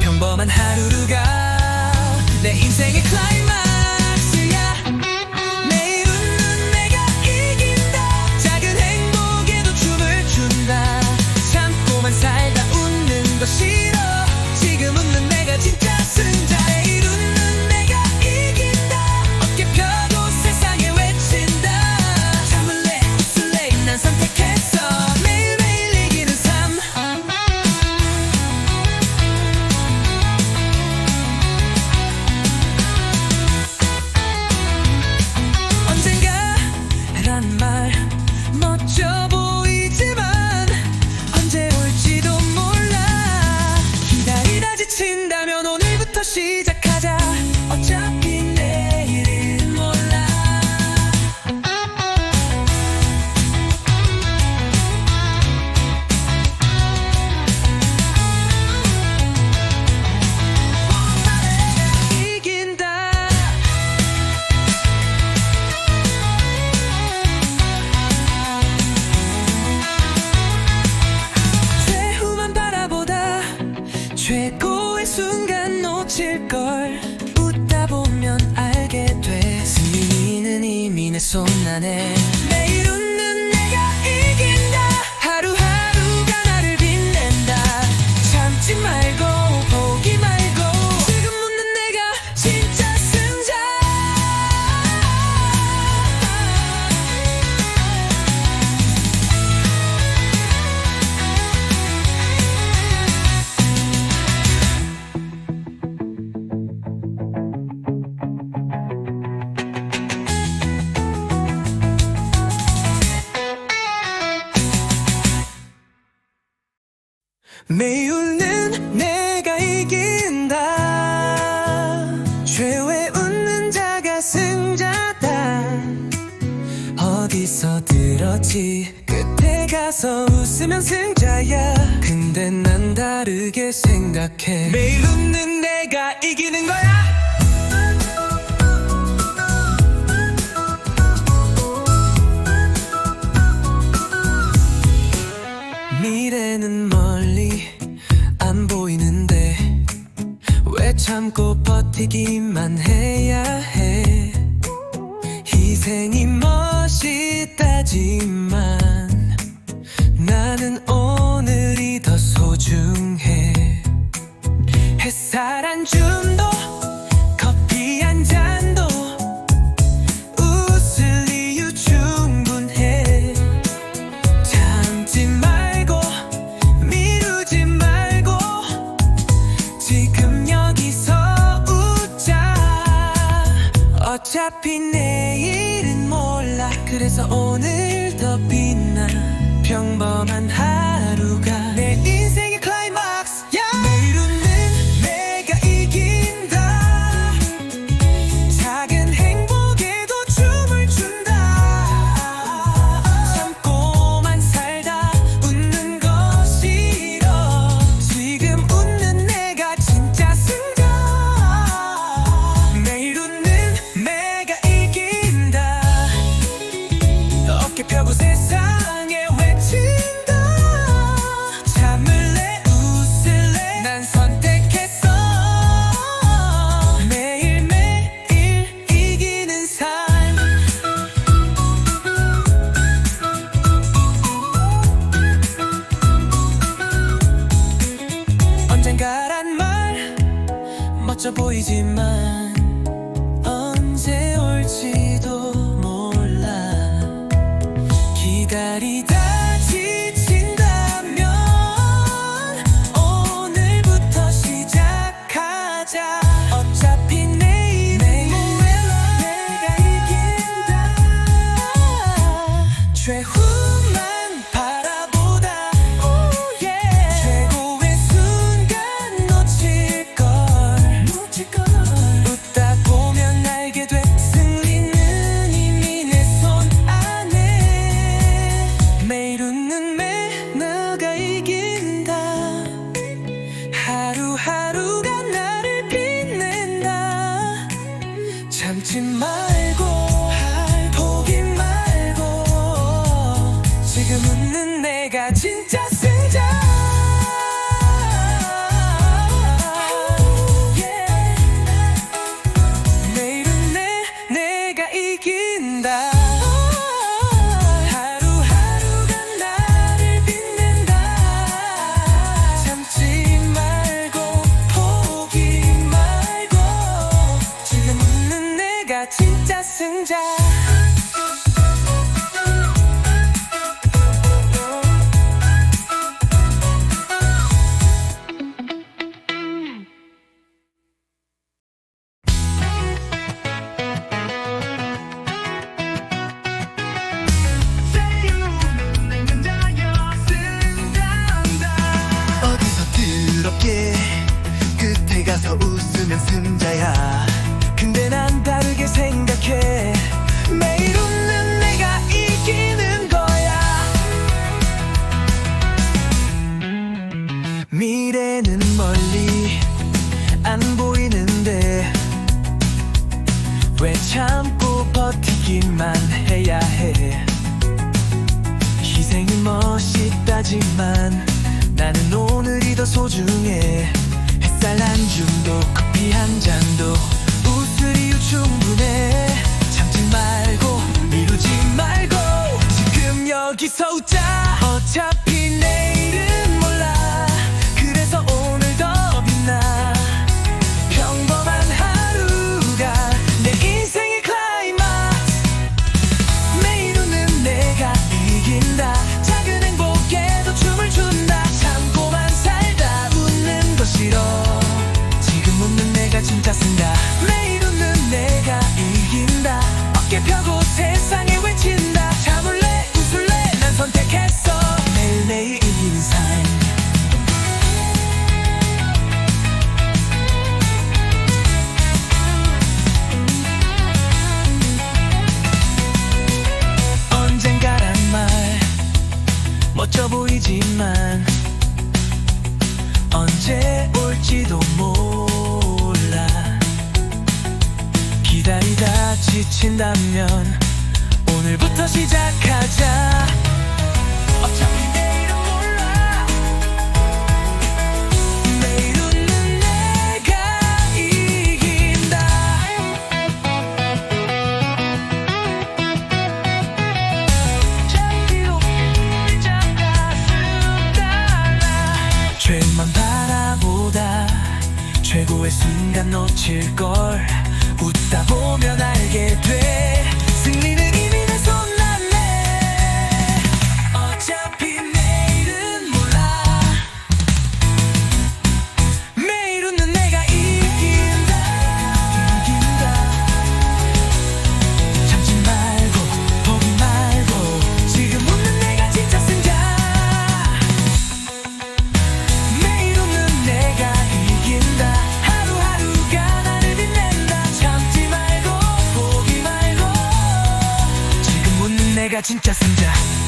평범한 하루가 내 인생의 클라이맥 매우는 내가 이긴다. 최후에 웃는 자가 승자다. 어디서 들었지? 끝에 가서 웃으면 승자야. 근데 난 다르게 생각해. 매일 웃는 덮이기만 해. 어차피 내일은 몰라. 그래서 오늘 더 빛나. 평범한 하루가 보이지만 향해 햇살 한 줌도 커피 한 잔도 웃을 이유 충분해. 참지 말고 미루지 말고 지금 여기서 웃자. 내가 진짜 승자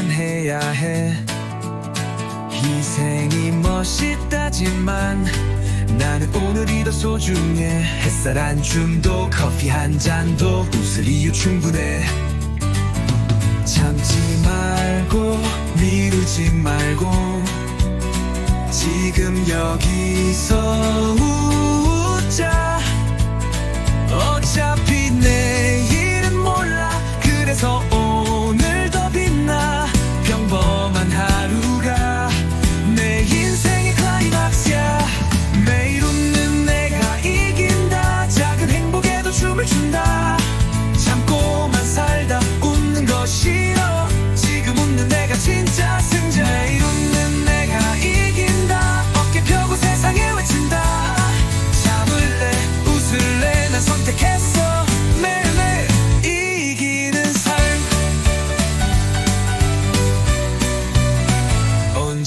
감안해야 해. 희생이 멋있다지만 나는 오늘이 더 소중해. 햇살 한 줌도 커피 한 잔도 웃을 이유 충분해. 참지 말고 미루지 말고 지금 여기서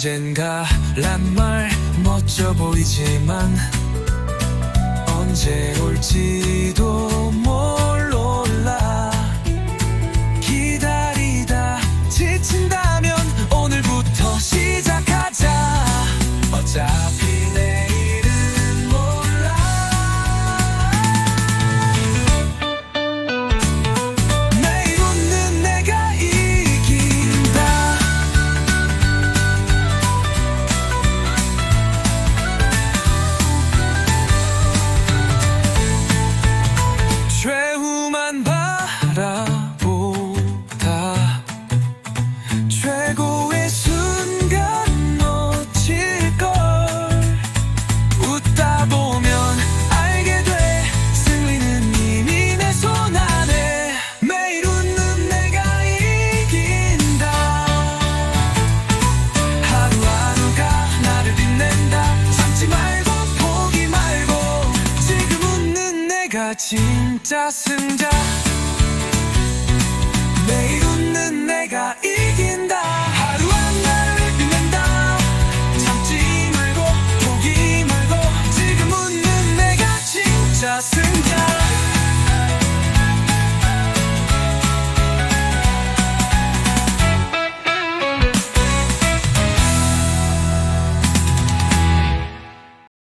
언젠가란 말 멋져 보이지만 언제 올지도